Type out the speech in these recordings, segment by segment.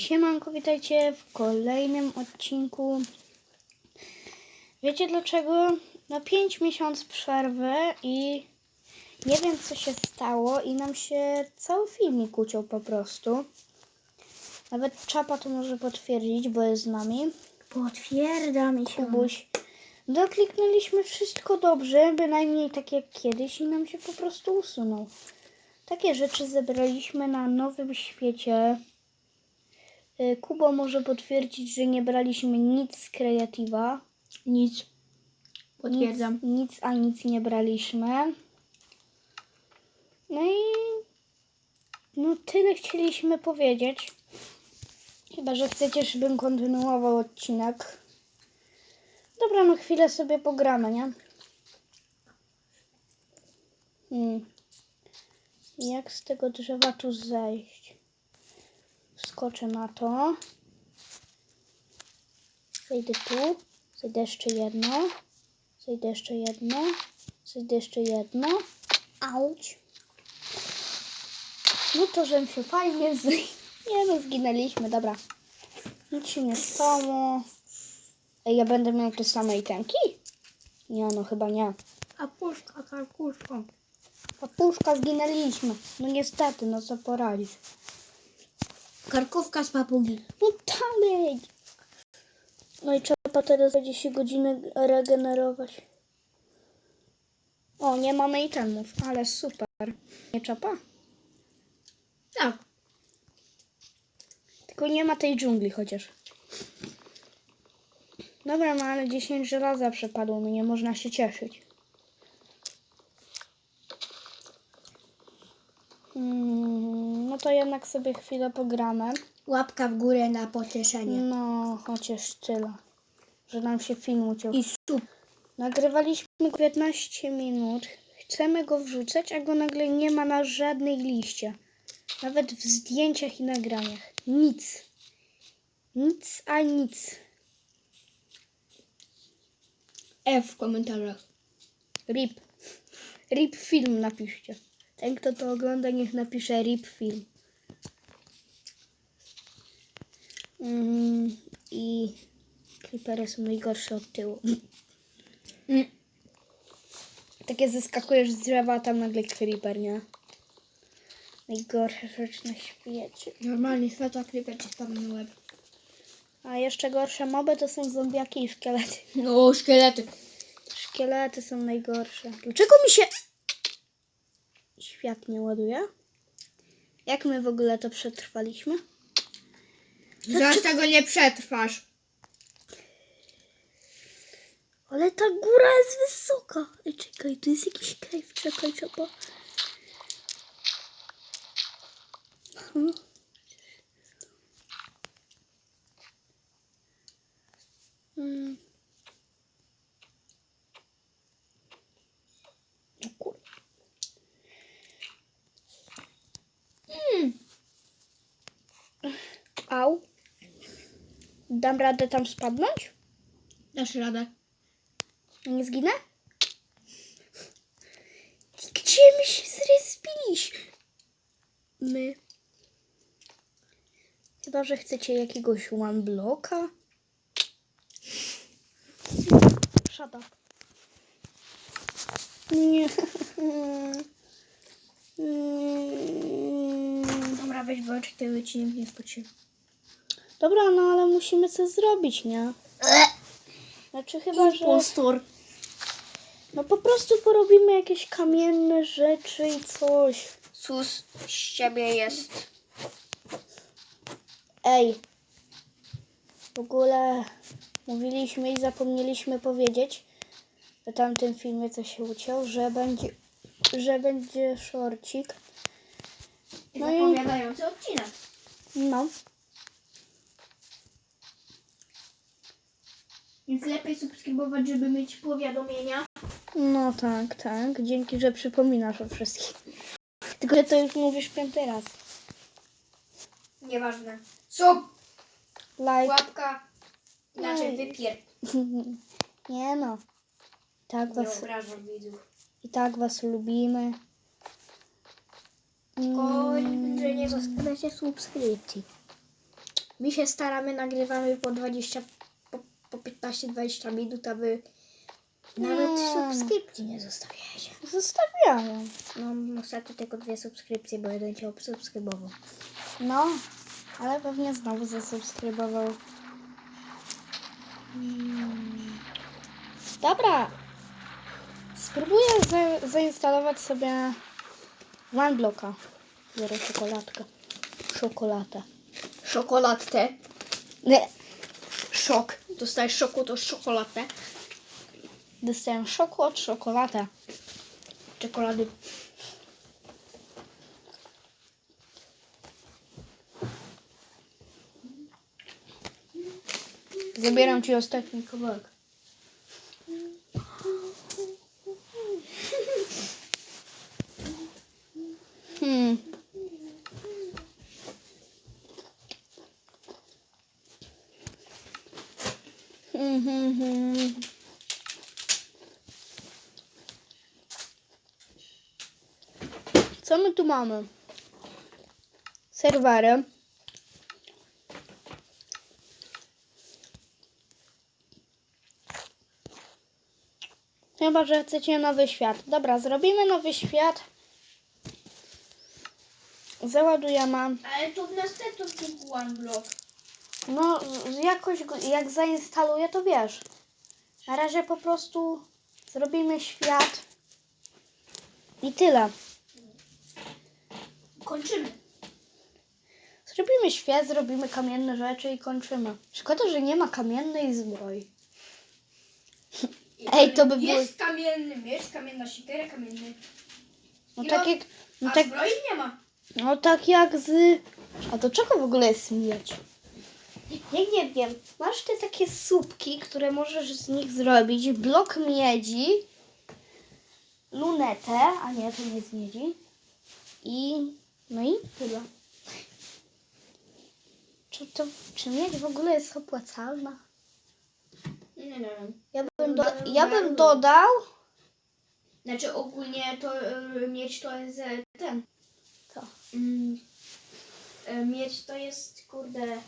Siemanko, witajcie w kolejnym odcinku. Wiecie dlaczego? Na 5 miesiąc przerwy i nie wiem co się stało i nam się cały filmik uciął po prostu. Nawet Czapa to może potwierdzić, bo jest z nami. Potwierdzam się. Kubuś. Dokliknęliśmy wszystko dobrze, bynajmniej tak jak kiedyś i nam się po prostu usunął. Takie rzeczy zebraliśmy na nowym świecie. Y, Kubo może potwierdzić, że nie braliśmy nic z kreatywa. Nic. Potwierdzam. Nic, nic a nic nie braliśmy. No i no tyle chcieliśmy powiedzieć. Chyba, że chcecie, żebym kontynuował odcinek. Dobra, no chwilę sobie pogramy, nie? Hmm. Jak z tego drzewa tu zejść? Skoczę na to. Zejdę tu. Zejdę jeszcze jedno. Zejdę jeszcze jedno. Zejdę jeszcze jedno. Auć. No to, żem się fajnie z... Nie no, zginęliśmy, dobra. Nic się nie stało. Ej, ja będę miał te same itemki? Nie, no chyba nie. A puszka, karkuszka. Papuszka zginęliśmy. No niestety, no co poradzić. Karkówka z papugi. No dalej. No i trzeba teraz będzie się godziny regenerować. O, nie mamy itemów, ale super. Nie czapa? Tak. Tylko nie ma tej dżungli chociaż. Dobra, no ale 10 żelaza przepadło mi, nie można się cieszyć. Mm, no to jednak sobie chwilę pogramy. Łapka w górę na pocieszenie. No, chociaż tyle. Że nam się film uciął. I sup. Nagrywaliśmy 15 minut. Chcemy go wrzucać, a go nagle nie ma na żadnej liście. Nawet w zdjęciach i nagraniach. Nic. Nic a nic. F w komentarzach. RIP. RIP film napiszcie. Ten, kto to ogląda, niech napisze RIP film. Mm, I creepery są najgorsze od tyłu. Mm. Takie zaskakujesz z drzewa, a tam nagle creeper, nie? Najgorsza rzecz na świecie. Normalnie światła klipę ci spadł na łeb. A jeszcze gorsze moby to są zombiaki i szkielety. No, szkielety. Szkielety są najgorsze. Dlaczego mi się świat nie ładuje? Jak my w ogóle to przetrwaliśmy? Zaraz tego nie przetrwasz. Ale ta góra jest wysoka. Ej, czekaj, tu jest jakiś cave. Czekaj, trzeba... Hmm. Hmm. O kur... Hmm. Au. Dam radę tam spadnąć? Dasz radę. Nie zginę? Gdzie my się zrespiliśmy? My. Chyba, że chcecie jakiegoś one bloka. Shut up. Nie. Dobra, weź wyłącz ten wycinek, nie się. Dobra, no ale musimy coś zrobić, nie? Znaczy chyba, że... Impostor. No po prostu porobimy jakieś kamienne rzeczy i coś. Sus z ciebie jest. Ej, w ogóle mówiliśmy i zapomnieliśmy powiedzieć w tamtym filmie, co się uciął, że będzie, że będzie szorcik. No i Zapowiadający odcinek. no, Więc lepiej subskrybować, żeby mieć powiadomienia. no tak, tak. Dzięki, że przypominasz o wszystkim. Tylko że to już mówisz piąty raz. Nieważne. Sub, Like. łapka, inaczej Ej. wypier. Nie no. Tak Nie was, obrażam widzów. I tak was lubimy. Tylko, Mm. że nie zostawiacie subskrypcji. My się staramy, nagrywamy po 20, po, po 15-20 minut, aby nawet subskrypcji nie zostawiacie. Zostawiają. No, ostatnio tylko dwie subskrypcje, bo jeden cię obsubskrybował. No, ale pewnie znowu zasubskrybował. Dobra. Spróbuję za zainstalować sobie OneBlocka. Biorę czekoladkę. Czekoladę. Czokoladkę. Nie. Szok. Dostajesz szoku, to czekoladę. Dostałem szoku od czekolady. Czekolady. Zabieram ci ostatni kawałek. Co my tu mamy? Serwery. Chyba, że chcecie nowy świat. Dobra, zrobimy nowy świat. Załadujemy. Ale to w następnym Block. No, jakoś jak zainstaluję, to wiesz. Na razie po prostu zrobimy świat. I tyle. Kończymy. Zrobimy świat, zrobimy kamienne rzeczy i kończymy. Szkoda, że nie ma kamiennej zbroi. Ej, to by było- Jest kamienny miecz, kamienna siekiera, kamienny... No tak jak. No tak, zbroi nie ma. no tak jak z. A do czego w ogóle jest miedź? Ja nie wiem. Masz te takie słupki, które możesz z nich zrobić. Blok miedzi, lunetę, a nie, to nie jest miedzi. I. No i tyle. Czy, to, czy miedź w ogóle jest opłacalna? Nie wiem. Ja bym, do, ja bym dodał. Znaczy ogólnie to y, mieć to jest e, ten. Co? Mm, e, mieć to jest kurde.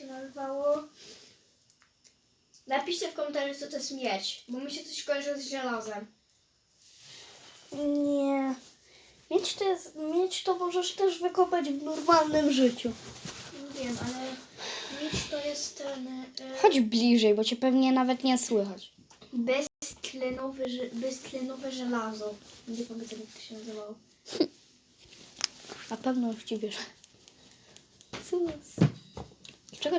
Się nazywało? Napiszcie w komentarzu co to jest mieć, bo mi się coś kojarzy z żelazem. Nie. Miedź to, jest, miedź to możesz też wykopać w normalnym życiu. Nie wiem, ale mieć to jest ten e, Chodź bliżej, bo cię pewnie nawet nie słychać. beztlenowe, że- beztlenowe żelazo. Nie pamiętam jak to się nazywało. Na pewno już ci wierzę. Czego?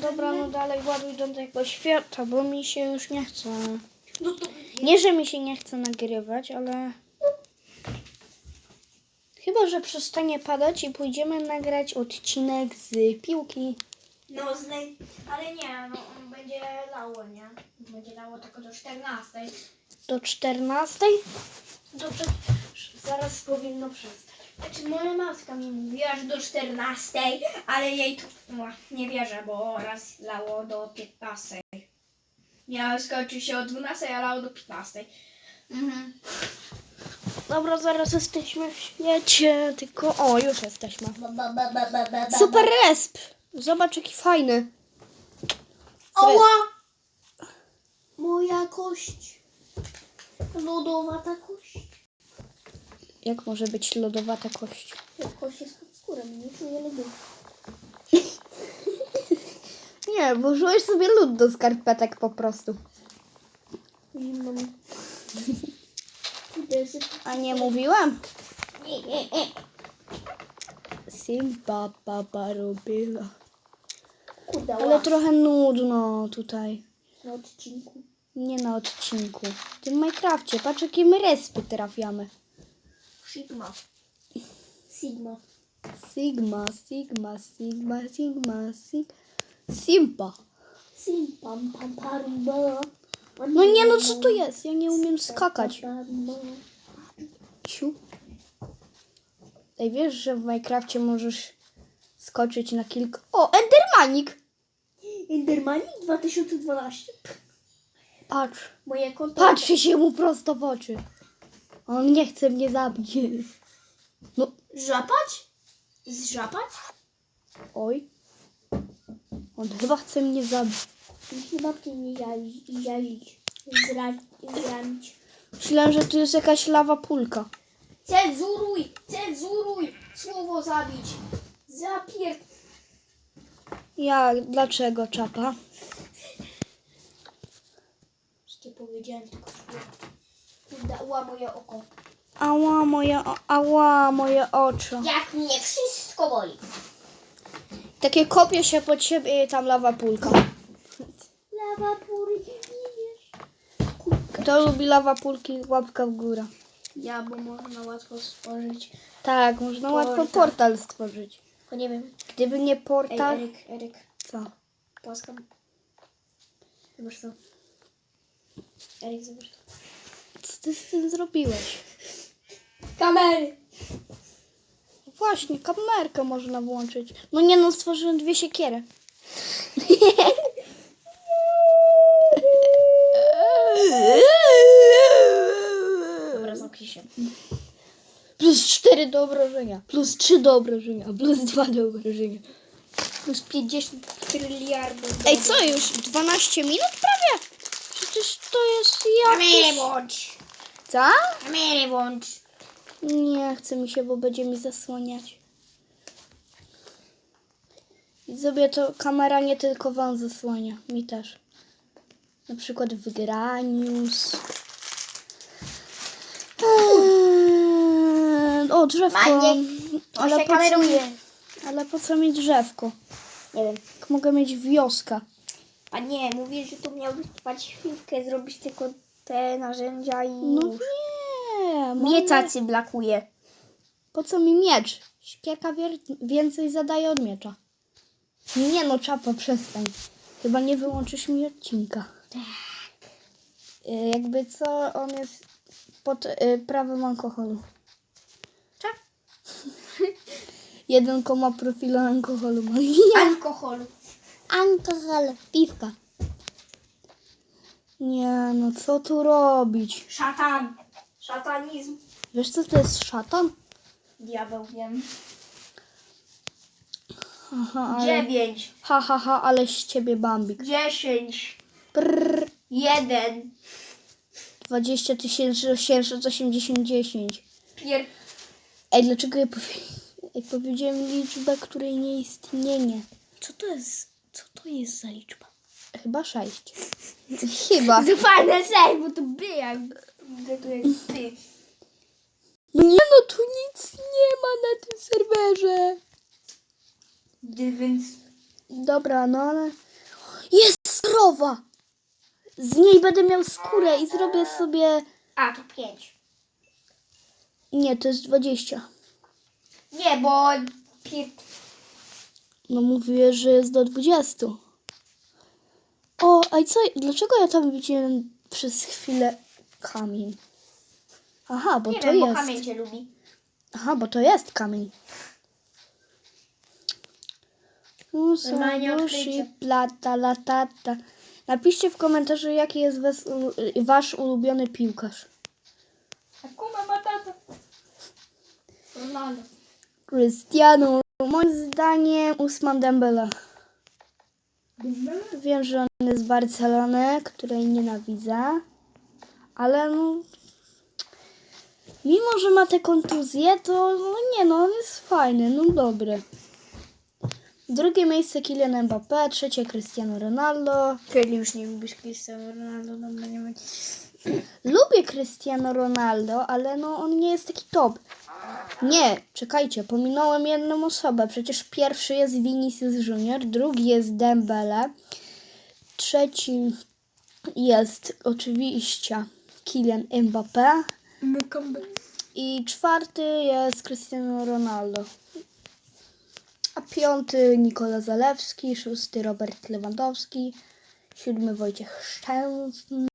Dobra, no dalej ładuj do tego świata, bo mi się już nie chce. Nie, że mi się nie chce nagrywać, ale... Chyba, że przestanie padać i pójdziemy nagrać odcinek z piłki. No, z naj... ale nie, no on będzie lało, nie? Będzie lało tylko do 14. Do 14? Dobrze, zaraz powinno przestać. Znaczy moja matka mi mówiła, że do 14, ale jej to no, nie wierzę, bo raz lało do 15. Nie, skończy się o 12, a lało do 15. Mhm. Dobra, zaraz jesteśmy w świecie, tylko... O, już jesteśmy. Ba, ba, ba, ba, ba, ba. Super resp! Zobacz jaki fajny. Oła! Moja kość. Lodowata kość. Jak może być lodowata kość? Kość jest pod skórą, nic nie lubię. Nie, włożyłeś sobie lód do skarpetek po prostu. Zimno mi. A nie mówiłam? Nie, nie, nie. Simba baba robiła. Kurde, Ale ła. trochę nudno tutaj. na odcinku. Nie na odcinku. W tym Minecrafcie. Patrz jakie my respy trafiamy. Sigma. Sigma. Sigma, Sigma, Sigma, Sigma, Sig... Simba. Sim, pam, pam. No nie no, co to jest? Ja nie umiem skakać. Siu. Ej, wiesz, że w Minecrafcie możesz skoczyć na kilka... O, Endermanik! Endermani 2012. Patrz. Moje konto. Patrzy się mu prosto w oczy. On nie chce mnie zabić. No, Żapać? Zżapać? Oj. On chyba chce mnie zabić. Chyba ty nie jazić. Zranić. Myślałem, że tu jest jakaś lawa pulka. Cenzuruj! Cenzuruj! Słowo zabić! Zapier... Ja, dlaczego czapa? Nie powiedziałem tylko słowo. Dała moje oko. Ała, moje, o- ała, moje oczy. Jak mnie wszystko boli. Takie kopie się pod siebie i tam lawa pulka. Lawa wiesz. Kto lubi lawa pulki, łapka w górę. Ja, bo można łatwo stworzyć. Tak, można łatwo Portal. portal stworzyć. Bo nie wiem. Gdyby nie Ej, portal... Eryk, Eryk. Co? Płaska. Zobacz to. Eryk, zobacz to. Co ty z tym zrobiłeś? Kamery! Właśnie, kamerkę można włączyć. No nie no, stworzyłem dwie siekiery. Dobra, zamknij się. Plus cztery do obrażenia. Plus trzy do obrażenia. Plus dwa do obrażenia. Plus 50 tryliardów. Ej, co już? 12 minut prawie? Przecież to jest jakieś... Co? Kamery włącz! Nie chce mi się, bo będzie mi zasłaniać. I sobie to kamera nie tylko wam zasłania, mi też. Na przykład w Granius. Eee, o, drzewko. Maniek, On Ale się po, co mi, kameruje. ale po co mi drzewko? Nie wiem. Jak mogę mieć wioskę. A nie, mówisz, że tu miałbyś trwać chwilkę, zrobić tylko te narzędzia i No nie. Mnie mogę- tacy brakuje. Po co mi miecz? Wier- więcej zadaje od miecza. Nie no, czapa, przestań. Chyba nie wyłączysz mi odcinka. Tak. Jakby co, on jest pod y, prawem alkoholu. Tak? Jeden koma profilu alkoholu ma. Alkohol. Alkohol. Piwka. Nie no, co tu robić? Szatan. Szatanizm. Wiesz co to jest szatan? Diabeł wiem. Aha, ale... Dziewięć. Ha, ha, ha, ale z ciebie bambik. Dziesięć. Prrr. Jeden. 20 880 10. Pier... Ej, dlaczego ja powie... Ej, powiedziałem liczbę, której nie istnieje? Co to jest? Co to jest za liczba? Chyba 6. Chyba. To fajne sej, bo to by jak... Tu jest ty? Nie no, tu nic nie ma na tym serwerze. Więc... Dobra, no ale... Jest krowa! Z niej będę miał skórę i zrobię sobie... A, to pięć. Nie, to jest 20. Nie, bo... Pier... No mówię, że jest do 20. O, a i co? Dlaczego ja tam widziałem przez chwilę kamień? Aha, bo Nie to wiem, bo jest. kamień cię lubi. Aha, bo to jest kamień. Normalnie odkrycie. plata, latata. Napiszcie w komentarzu, jaki jest was, wasz ulubiony piłkarz. Akuma Matata. Ronaldo. Cristiano. Moim zdaniem Usman Dembele. Wiem, że on jest z Barcelony, której nienawidzę. Ale no... Mimo, że ma te kontuzje, to no nie no, on jest fajny, no dobry. Drugie miejsce Kylian Mbappé, trzecie Cristiano Ronaldo. Czyli już nie lubisz Cristiano Ronaldo, dobra, nie wiem. Lubię Cristiano Ronaldo, ale no on nie jest taki top. Nie, czekajcie, pominąłem jedną osobę. Przecież pierwszy jest Vinicius Junior, drugi jest Dembele, trzeci jest oczywiście Kylian Mbappé i czwarty jest Cristiano Ronaldo. A piąty Nikola Zalewski, szósty Robert Lewandowski, siódmy Wojciech Szczęsny.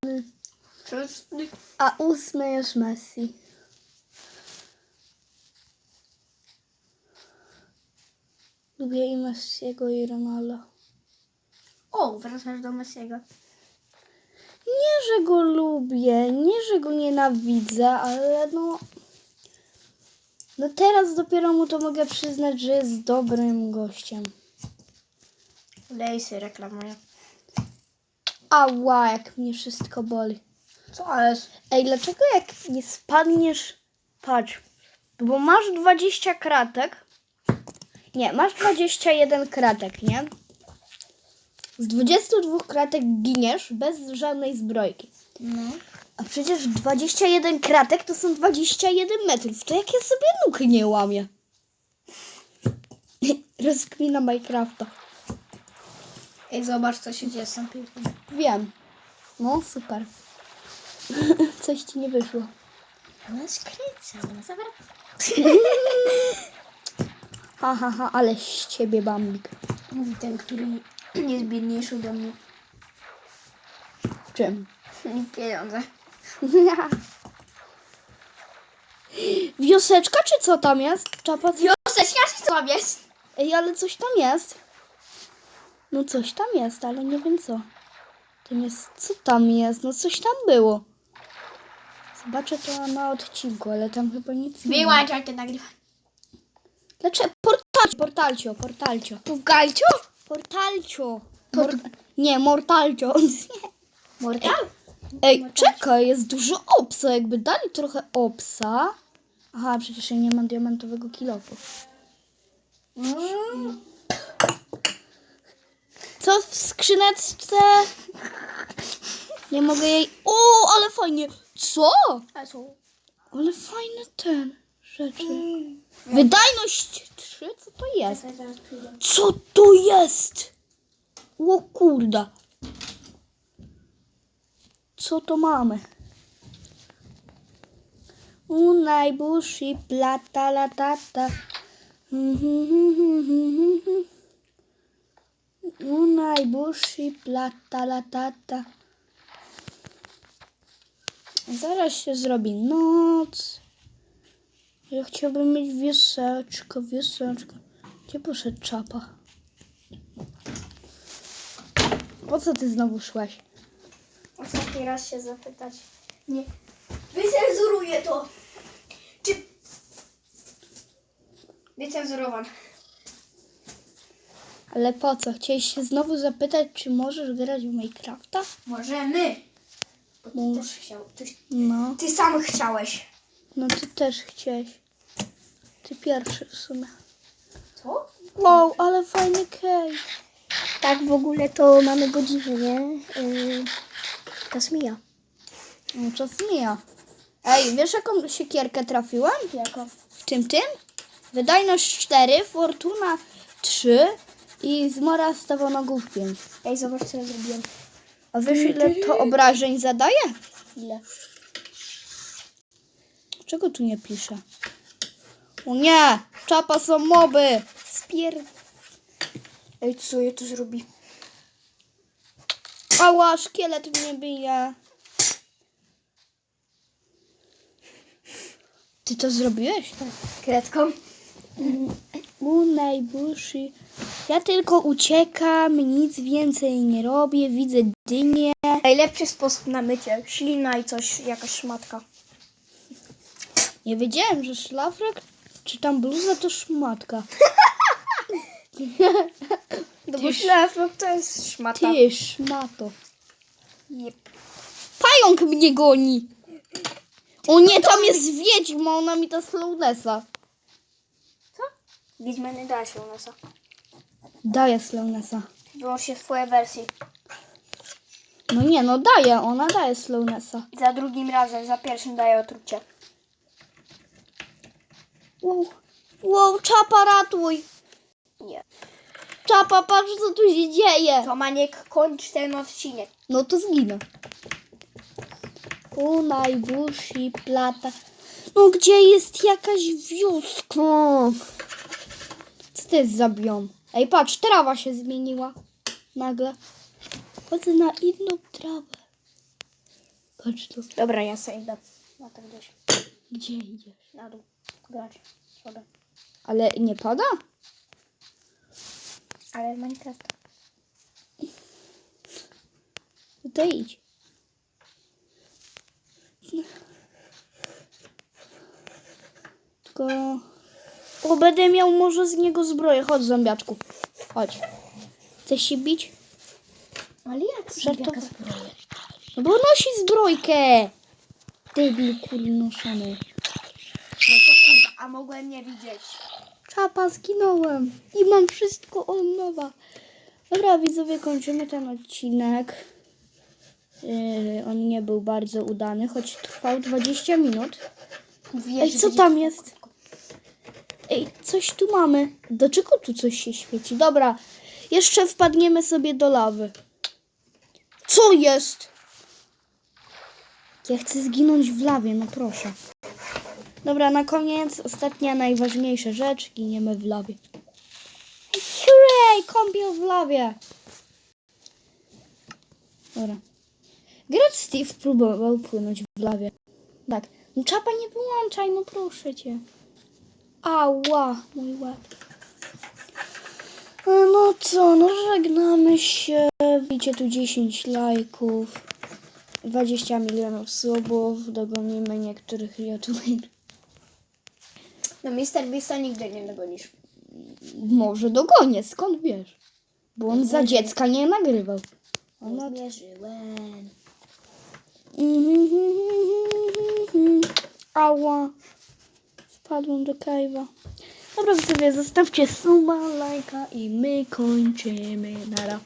A ósmy jest Messi. Lubię i Messiego i Ronaldo. O, wracasz do Messiego. Nie, że go lubię, nie, że go nienawidzę, ale no... No teraz dopiero mu to mogę przyznać, że jest dobrym gościem. Lejsy reklamuje. Ała, jak mnie wszystko boli. Co jest? Ej, dlaczego jak nie spadniesz... Patrz, bo masz 20 kratek. Nie, masz 21 kratek, nie? Z 22 kratek giniesz bez żadnej zbrojki. No. A przecież 21 kratek to są 21 metrów. To jak ja sobie nóg nie łamię? Rozkmina Minecrafta. Ej, zobacz co się dzieje z tą piłką. Wiem. No, super. Coś ci nie wyszło. Ona skręca, ona zawraca. Ha, ha, ha, ale z ciebie bambik. Mówi ten, który jest biedniejszy ode mnie. W czym? Pieniądze. Wioseczka, czy co tam jest? Czapa? Wioseczka czy co jest? Ej, ale coś tam jest. No coś tam jest, ale nie wiem co. Tam jest, co tam jest? No coś tam było. Zobaczę to na odcinku, ale tam chyba nic nie ma. Wyłączaj ten nagrywanie. Dlaczego? Portalcio, portalcio, portalcio. Pugalcio? Portalcio. Mor- nie, mortalcio. Mortal? Ej, czekaj, jest dużo opsa. Jakby dali trochę opsa. Aha, przecież ja nie mam diamentowego kilofu. Mm. Co w skrzyneczce? Nie mogę jej... O, ale fajnie. Co? Ale fajne ten rzeczy. Wydajność 3? Co to jest? Co to jest? O kurda. Co to mamy? Unaj bushi plata latata. Unaj bushi plata latata. Zaraz się zrobi noc. Ja chciałbym mieć wieseczkę, wieseczkę. Gdzie poszedł czapa? Po co ty znowu szłaś? Ostatni raz się zapytać. Nie. Wycenzuruję to. Czy... Wycenzurowan. Ale po co? Chciałeś się znowu zapytać, czy możesz grać w Minecrafta? Możemy. Bo ty Mów. też chciał. Ty, No. ty sam chciałeś. No ty też chciałeś. Ty pierwszy w sumie. Co? Wow, ale fajny cave. Tak w ogóle to mamy godzinę, nie? Yy, czas mija. No, czas mija. Ej, wiesz jaką siekierkę trafiłem? Jako? W czym tym? Wydajność 4, fortuna 3 i zmora stawonogów 5. Ej, zobacz co ja zrobiłem. A wiesz ile to obrażeń zadaje? Ile? Czego tu nie pisze? O nie! Czapa są moby! Spier... Ej, co je tu zrobi? Ała, szkielet mnie bije. Ty to zrobiłeś? Tak. Kredką? U najbushi. Ja tylko uciekam, nic więcej nie robię, widzę dynię. Najlepszy sposób na mycie. Ślina i coś, jakaś szmatka. Nie wiedziałem, że szlafrok czy tam bluza to szmatka. No bo szlafrok to jest szmata. Ty szmato. Jep. Pająk mnie goni. O nie, tam jest wiedźma, ona mi da slownessa. Wiedźmany da się u nas. Daję slownessa. Wyłącz się w twojej wersji. No nie, no daje, ona daje slownessa. Za drugim razem, za pierwszym daje otrucie. Wow, wow, czapa ratuj. Nie. Czapa, patrz co tu się dzieje. To Maniek, kończ ten odcinek. No to zginę. U najbushi plata. No gdzie jest jakaś wioska? Co to jest za biom? Ej, patrz, trawa się zmieniła. Nagle. Chodzę na inną trawę. Patrz tu. Dobra, ja sobie idę. Na tak gdzieś. Gdzie idziesz? Na dół. Grać. Wodę. Ale nie pada? Ale Minecraft. No to idź. Go. O, będę miał może z niego zbroję. Chodź, zombiaczku. Chodź. Chcesz się bić? Ale jak Żartowa- jaka zbroja? No bo nosi zbrojkę. Debil kurnoszony. A mogłem nie widzieć. Czapa, zginąłem. I mam wszystko od nowa. Dobra, widzowie, kończymy ten odcinek. Yy, on nie był bardzo udany, choć trwał 20 minut. Ej, że co będzie tam jest? Ej, coś tu mamy. Do czego tu coś się świeci? Dobra, jeszcze wpadniemy sobie do lawy. Co jest? Ja chcę zginąć w lawie, no proszę. Dobra, na koniec ostatnia, najważniejsza rzecz. Giniemy w lawie. Ej, Hooray! Kąpiel w lawie. Dobra. Gracz Steve próbował płynąć w lawie. Tak. No czapa nie wyłączaj, no proszę cię. Ała, mój łeb. E, No co, no żegnamy się. Widzicie tu 10 lajków. 20 milionów subów. Dogonimy niektórych youtuberów. No Mr. Beasta nigdy nie dogonisz. Może dogonię, skąd wiesz? Bo on za dziecka nie nagrywał. Ona... Zmierzyłem. Ała. Wpadłem do cave'a. Dobra, sobie zostawcie suba, lajka i my kończymy. Nara.